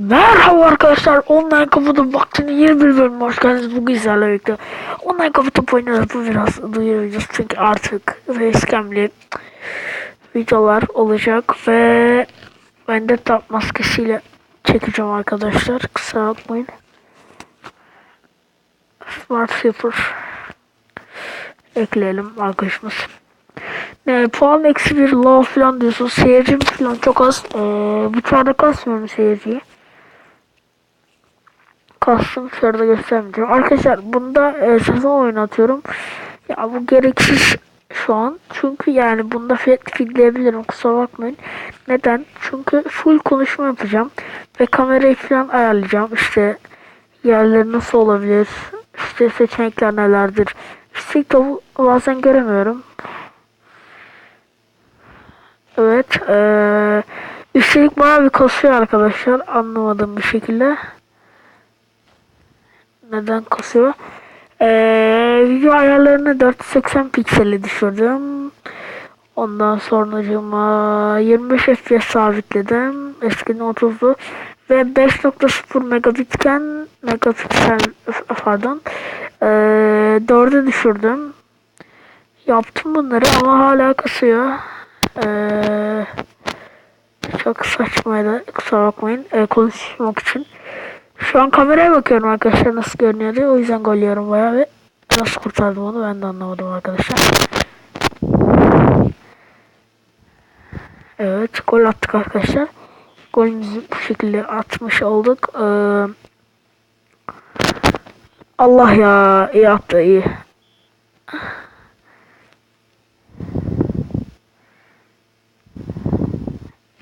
Merhaba arkadaşlar, Online Kafa'da vaktinin yeni bir bölümüne hoş geldiniz. Bugün sizlerle birlikte Online top oynuyoruz. Bu biraz duyuruyoruz çünkü artık facecam'li videolar olacak ve ben de tap maskesiyle çekeceğim arkadaşlar. Kusura bakmayın. Smart Flipper ekleyelim arkadaşımız. Ne, puan eksi bir low falan diyorsun. Seyircim falan çok az. Ee, bu çağda kasmıyorum seyirciyi. Kastım şurada göstermeyeceğim. Arkadaşlar bunda e, sezon oynatıyorum. Ya bu gereksiz şu an. Çünkü yani bunda fiyat fidleyebilirim. Kusura bakmayın. Neden? Çünkü full konuşma yapacağım. Ve kamerayı falan ayarlayacağım. İşte yerleri nasıl olabilir? İşte seçenekler nelerdir? İşte bazen göremiyorum. Evet. Eee üstelik bayağı bir kasıyor arkadaşlar. Anlamadığım bir şekilde. Neden kasıyor? Eee video ayarlarını 480 piksele düşürdüm. Ondan sonra 25 FPS sabitledim. Eskiden 30'du. Ve 5.0 megabitken megapiksel pardon eee 4'e düşürdüm. Yaptım bunları ama hala kasıyor. Eee çok saçmaydı. Kusura bakmayın. Ee, konuşmak için. Şu an kameraya bakıyorum arkadaşlar nasıl görünüyor diye. O yüzden gol yiyorum bayağı ve nasıl kurtardım onu ben de anlamadım arkadaşlar. Evet gol attık arkadaşlar. Golümüzü bu şekilde atmış olduk. Ee, Allah ya iyi attı iyi.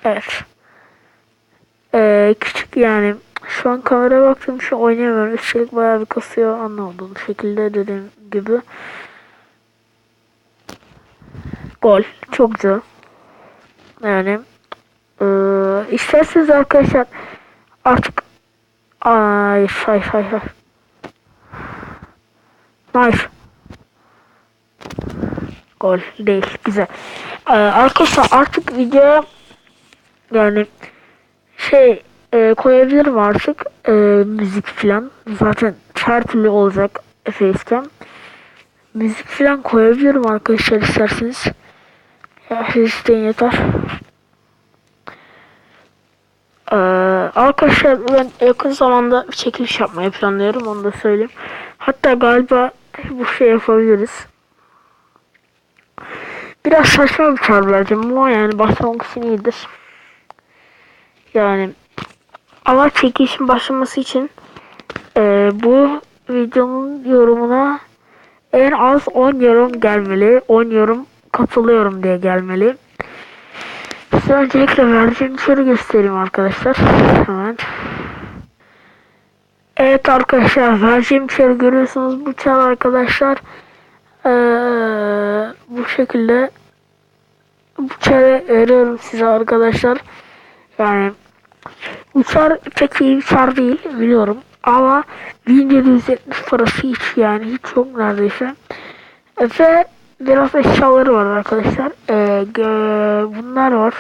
Evet. Ee, küçük yani şu an kameraya baktığım şu oynayamıyorum. Üstelik bayağı bir kasıyor anlamadım. Şekilde dediğim gibi. Gol. Çok güzel. Yani ee, isterseniz arkadaşlar artık ay hay hay hay. Nice. Gol değil. Güzel. Ee, arkadaşlar artık video yani şey e, koyabilirim artık e, müzik falan. Zaten her türlü olacak facecam. Müzik falan koyabilirim arkadaşlar isterseniz. Ya siz yeter. Ee, arkadaşlar ben yakın zamanda bir çekiliş yapmayı planlıyorum onu da söyleyeyim. Hatta galiba bu şey yapabiliriz. Biraz saçma bir çağrı vereceğim ama yani başlamak için iyidir. Yani ama çekişin başlaması için e, bu videonun yorumuna en az 10 yorum gelmeli. 10 yorum katılıyorum diye gelmeli. Size öncelikle vereceğim içeri göstereyim arkadaşlar. Hemen. Evet arkadaşlar vereceğim içeri görüyorsunuz bu çağ arkadaşlar. Ee, bu şekilde bu çare veriyorum size arkadaşlar. Yani uçar pek iyi uçar değil biliyorum. Ama 1770 parası hiç yani hiç yok neredeyse. Ve biraz eşyaları var arkadaşlar. Ee, bunlar var.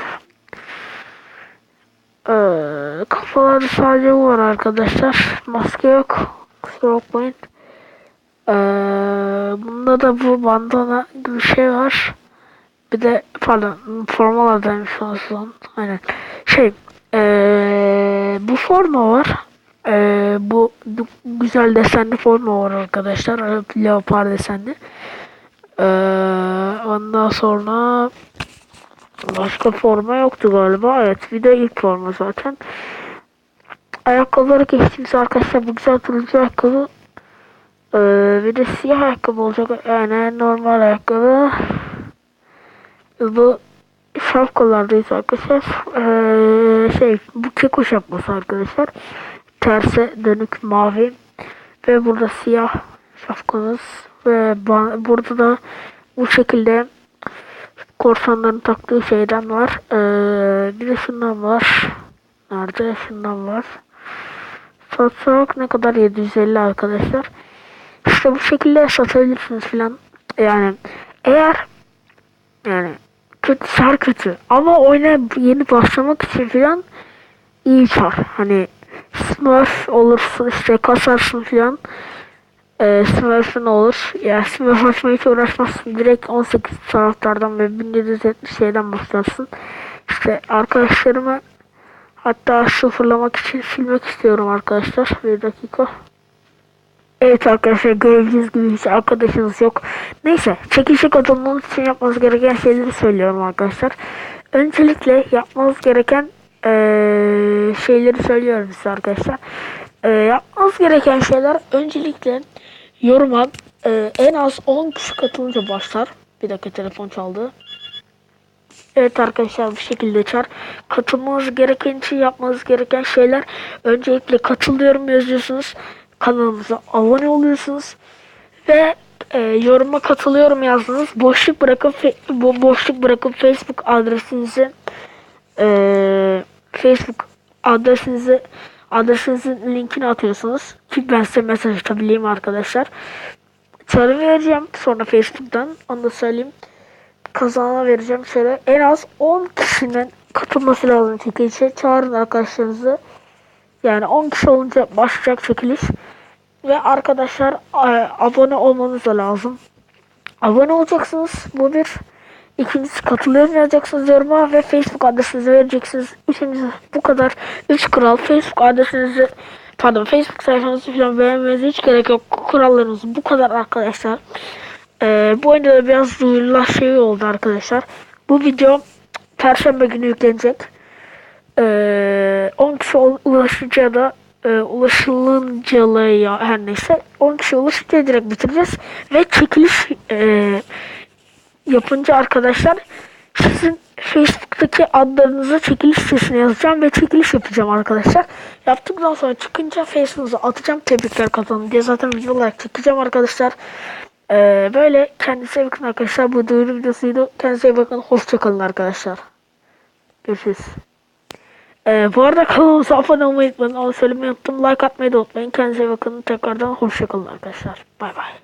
Ee, kafaları sadece bu var arkadaşlar. Maske yok. Kusura bakmayın. Ee, bunda da bu bandana gibi bir şey var. Bir de pardon formalardaymış son. Aynen. Şey ee, bu forma var. Ee, bu güzel desenli forma var arkadaşlar. Leopar desenli. Ee, ondan sonra başka forma yoktu galiba. Evet bir de ilk forma zaten. Ayakkabıları geçtiğimiz arkadaşlar bu güzel turuncu ayakkabı. Ee, bir de siyah ayakkabı olacak. Yani normal ayakkabı. Bu şapkalardayız arkadaşlar. Ee, şey bu keko şapkası arkadaşlar. Terse dönük mavi. Ve burada siyah şapkamız. Ve burada da bu şekilde korsanların taktığı şeyden var. Ee, bir de şundan var. Nerede? Şundan var. Satsak ne kadar? 750 arkadaşlar. İşte bu şekilde satabilirsiniz filan. Yani eğer yani kötü sar kötü ama oyuna yeni başlamak için filan iyi çar. Hani Smurf olursun işte kasarsın filan. Ee, Smurf'ın olur. Ya Smurf açmaya hiç uğraşmazsın. Direkt 18 taraftardan ve 1777'den başlarsın. İşte arkadaşlarımı hatta sıfırlamak için silmek istiyorum arkadaşlar. Bir dakika. Evet arkadaşlar gördüğünüz gibi hiç arkadaşınız yok. Neyse çekişe katılmanız için yapmanız gereken şeyleri söylüyorum arkadaşlar. Öncelikle yapmanız gereken eee, şeyleri söylüyorum size arkadaşlar. Eee, yapmanız gereken şeyler öncelikle yoruma eee, en az 10 kişi katılınca başlar. Bir dakika telefon çaldı. Evet arkadaşlar bu şekilde çar. Katılmanız gereken için yapmanız gereken şeyler öncelikle katılıyorum yazıyorsunuz. Kanalımıza abone oluyorsunuz. Ve e, yoruma katılıyorum yazdınız. Boşluk bırakıp bu boşluk bırakıp Facebook adresinizi e, Facebook adresinizi adresinizin linkini atıyorsunuz. Ki ben size mesaj atabileyim arkadaşlar. Çarı vereceğim sonra Facebook'tan. Onu da söyleyeyim kazanana vereceğim şöyle en az 10 kişinin katılması lazım çekilişe. Çağırın arkadaşlarınızı. Yani 10 kişi olunca başlayacak çekiliş. Ve arkadaşlar e, abone olmanız da lazım. Abone olacaksınız. Bu bir. İkincisi katılıyorum yazacaksınız yoruma ve Facebook adresinizi vereceksiniz. Üçüncüsü bu kadar. Üç kural. Facebook adresinizi pardon Facebook sayfanızı falan beğenmenize hiç gerek yok. Kurallarınız bu kadar arkadaşlar. Ee, bu oyunda da biraz duyurular şey oldu arkadaşlar. Bu video Perşembe günü yüklenecek. Ee, 10 kişi ul- ulaşınca da e, ulaşılıncalıya her neyse 10 kişi ulaşınca direkt bitireceğiz. Ve çekiliş e, yapınca arkadaşlar sizin Facebook'taki adlarınızı çekiliş sitesine yazacağım ve çekiliş yapacağım arkadaşlar. Yaptıktan sonra çıkınca Facebook'unuza atacağım tebrikler kazanın diye zaten video olarak çekeceğim arkadaşlar. Ee, böyle kendinize bakın arkadaşlar. Bu duyuru videosuydu. Kendinize bakın. Hoşçakalın arkadaşlar. Görüşürüz. Ee, bu arada kanalımıza abone olmayı unutmayın. Onu söylemeyi unuttum. Like atmayı da unutmayın. Kendinize bakın. Tekrardan hoşçakalın arkadaşlar. Bay bay.